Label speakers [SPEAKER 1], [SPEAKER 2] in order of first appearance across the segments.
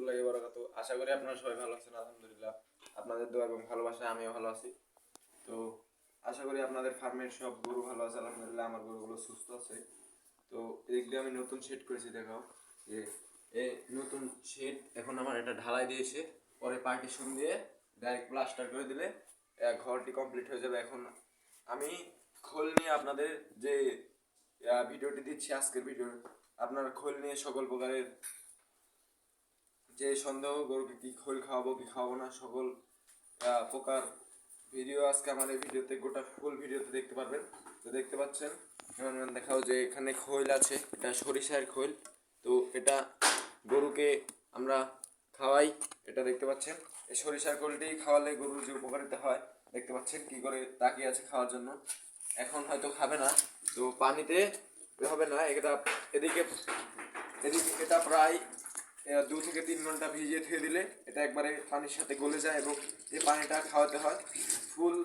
[SPEAKER 1] রহমতুল্লাহি বারাকাত আশা করি আপনারা সবাই ভালো আছেন, আলহামদুলিল্লাহ। আপনাদের দোয়া এবং ভালোবাসা আমিও ভালো আছি। তো আশা করি আপনাদের ফার্মের সব গরু ভালো আছে, আলহামদুলিল্লাহ আমার গরুগুলো সুস্থ আছে। তো এদিক দিয়ে আমি নতুন শেড করেছি দেখাও যে এই নতুন শেড এখন আমার এটা ঢালাই দিয়েছে, পরে পার্টিশন দিয়ে ডাইরেক্ট প্লাস্টার করে দিলে ঘরটি কমপ্লিট হয়ে যাবে। এখন আমি খোল নিয়ে আপনাদের যে ভিডিওটি দিচ্ছি, আজকের ভিডিও, আপনার খোল নিয়ে সকল প্রকারের যে সন্দেহ, গরুকে কি খোল খাওয়াবো, কি খাওয়াবো না, সকল প্রকার ভিডিও আজকে আমার এই ভিডিওতে, গোটা ফুল ভিডিওতে দেখতে পারবেন। তো দেখতে পাচ্ছেন দেখাও যে এখানে খৈল আছে, এটা সরিষার খৈল। তো এটা গরুকে আমরা খাওয়াই, এটা দেখতে পাচ্ছেন। এই সরিষার খোলটি খাওয়ালে গরুর যে উপকারিতা হয়, দেখতে পাচ্ছেন কি করে তাকিয়ে আছে খাওয়ার জন্য। এখন হয়তো খাবে না, তো পানিতে হবে না এটা এদিকে এদিকে, এটা প্রায় দু থেকে তিন ঘণ্টা ভিজিয়ে থুয়ে দিলে এটা একবারে পানির সাথে গলে যায় এবং এই পানিটা খাওয়াতে হয়। ফুল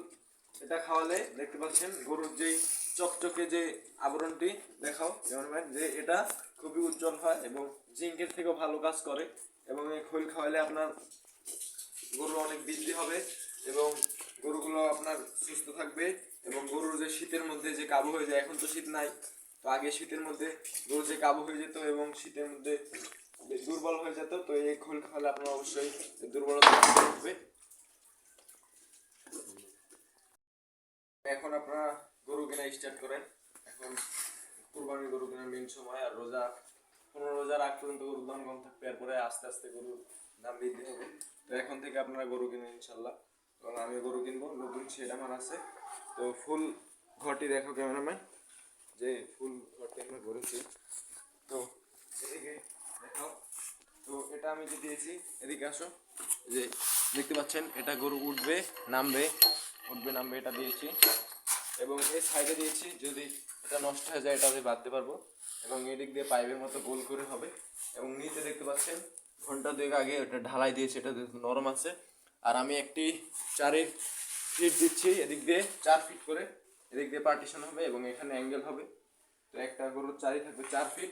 [SPEAKER 1] এটা খাওয়ালে দেখতে পাচ্ছেন গরুর যেই চকচকে যে আবরণটি দেখাও, যেমন ভাই, যে এটা খুবই উজ্জ্বল হয় এবং জিঙ্কের থেকেও ভালো কাজ করে এবং এই খোল খাওয়ালে আপনার গরু অনেক বৃদ্ধি হবে এবং গরুগুলো আপনার সুস্থ থাকবে এবং গরুর যে শীতের মধ্যে যে কাবু হয়ে যায়, এখন তো শীত নাই, তো আগে শীতের মধ্যে গরু যে কাবু হয়ে যেত এবং শীতের মধ্যে দুর্বল হয়ে যেত, তো এই খোল খাওয়ালে আপনার অবশ্যই দুর্বলতা দূর হবে এখন আপনারা গরু কেনা স্টার্ট করেন। এখন কুরবানির গরু কেনার মেন সময়, আর রোজা পনেরো রোজার আগ পর্যন্ত গরুর দাম কম থাকবে, এরপরে আস্তে আস্তে গরুর দাম বৃদ্ধি হবে। তো এখন থেকে আপনারা গরু কিনুন ইনশাল্লাহ এবং আমি গরু কিনবো, নতুন শেড আমার আছে। তো ফুল ঘরটি দেখো ক্যামেরাম্যান। যে ফুল ঘরটি আমরা করেছি তো এদিকে দেখাও তো এটা দিয়েছি, এদিকে আসো। যে দেখতে পাচ্ছেন, এটা গরু উঠবে, নামবে উঠবে, নামবে, এটা দিয়েছি। এবং এই সাইডে দিয়েছি, যদি এটা নষ্ট হয়ে যায়, এটা আমি বাঁধতে পারব। এবং এদিক দিয়ে পাইপের মতো গোল করে হবে। এবং নিচে দেখতে পাচ্ছেন, ঘণ্টা দুয়েক আগে এটা ঢালাই দিয়েছি, এটা নরম আছে। আর আমি একটি চারের ফিট দিচ্ছি, এদিক দিয়ে চার ফিট করে। এদিক দিয়ে পার্টিশন হবে এবং এখানে অ্যাঙ্গেল হবে। তো একটা গরুর চারি থাকবে চার ফিট।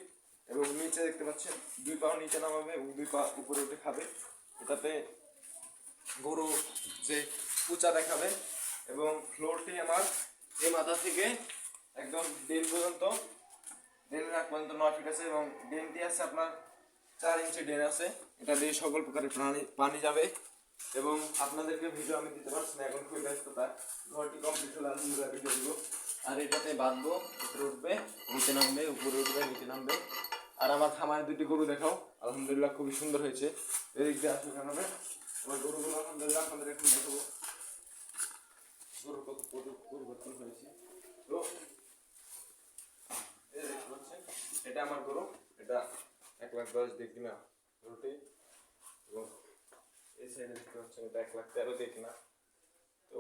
[SPEAKER 1] এবং নিচে দেখতে পাচ্ছেন, দুই পা নিচে নামাবে এবং দুই পা উপরে উঠে খাবে। এটাতে গরু যে উঁচা দেখাবে এবং ফ্লোরটি আমার এই মাথা থেকে একদম ডেন পর্যন্ত ডেন রাখ পর্যন্ত নয় ফিট আছে এবং ডেনটি আছে আপনার চার ইঞ্চি ডেন আছে। এটা দিয়ে সকল প্রকারের প্রাণী পানি যাবে এবং আপনাদেরকে ভিডিও আমি দিতে পারছি না, এখন খুবই ব্যস্ততা। ঘরটি কমপ্লিট হলে আলহামদুলিল্লাহ ভিডিও দিব। আর এটাতে বাঁধবো, উপরে উঠবে, নিচে নামবে, উপরে উঠবে, নিচে নামবে। আর আমার খামারে দুটি গরু দেখাও। আলহামদুলিল্লাহ খুবই সুন্দর হয়েছে। এদিক দিয়ে আসবে কেন আমার গরুগুলো আলহামদুলিল্লাহ আপনাদের এখন দেখাবো। গরু কত পরিবর্তন হয়েছে। তো এটা আমার গরু। এটা এক লাখ দশ দিয়ে কিনা গরুটি। এবং এই সাইডে দেখতে পাচ্ছেন, এটা এক লাখ তেরো দিয়ে কিনা। তো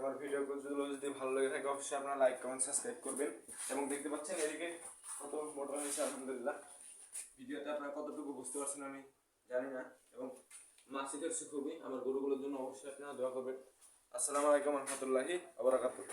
[SPEAKER 1] আমার ভিডিওগুলো যদি ভালো লেগে থাকে, অবশ্যই আপনারা লাইক কমেন্ট সাবস্ক্রাইব করবেন। এবং দেখতে পাচ্ছেন এদিকে কত মোটর হয়েছে, আলহামদুলিল্লাহ। ভিডিওতে আপনারা কতটুকু বুঝতে পারছেন আমি জানি না, এবং মাসি ধরছে খুবই। আমার গরুগুলোর জন্য অবশ্যই আপনারা দোয়া করবেন। আসসালামু আলাইকুম রহমতুল্লাহি আবরাকাতুহ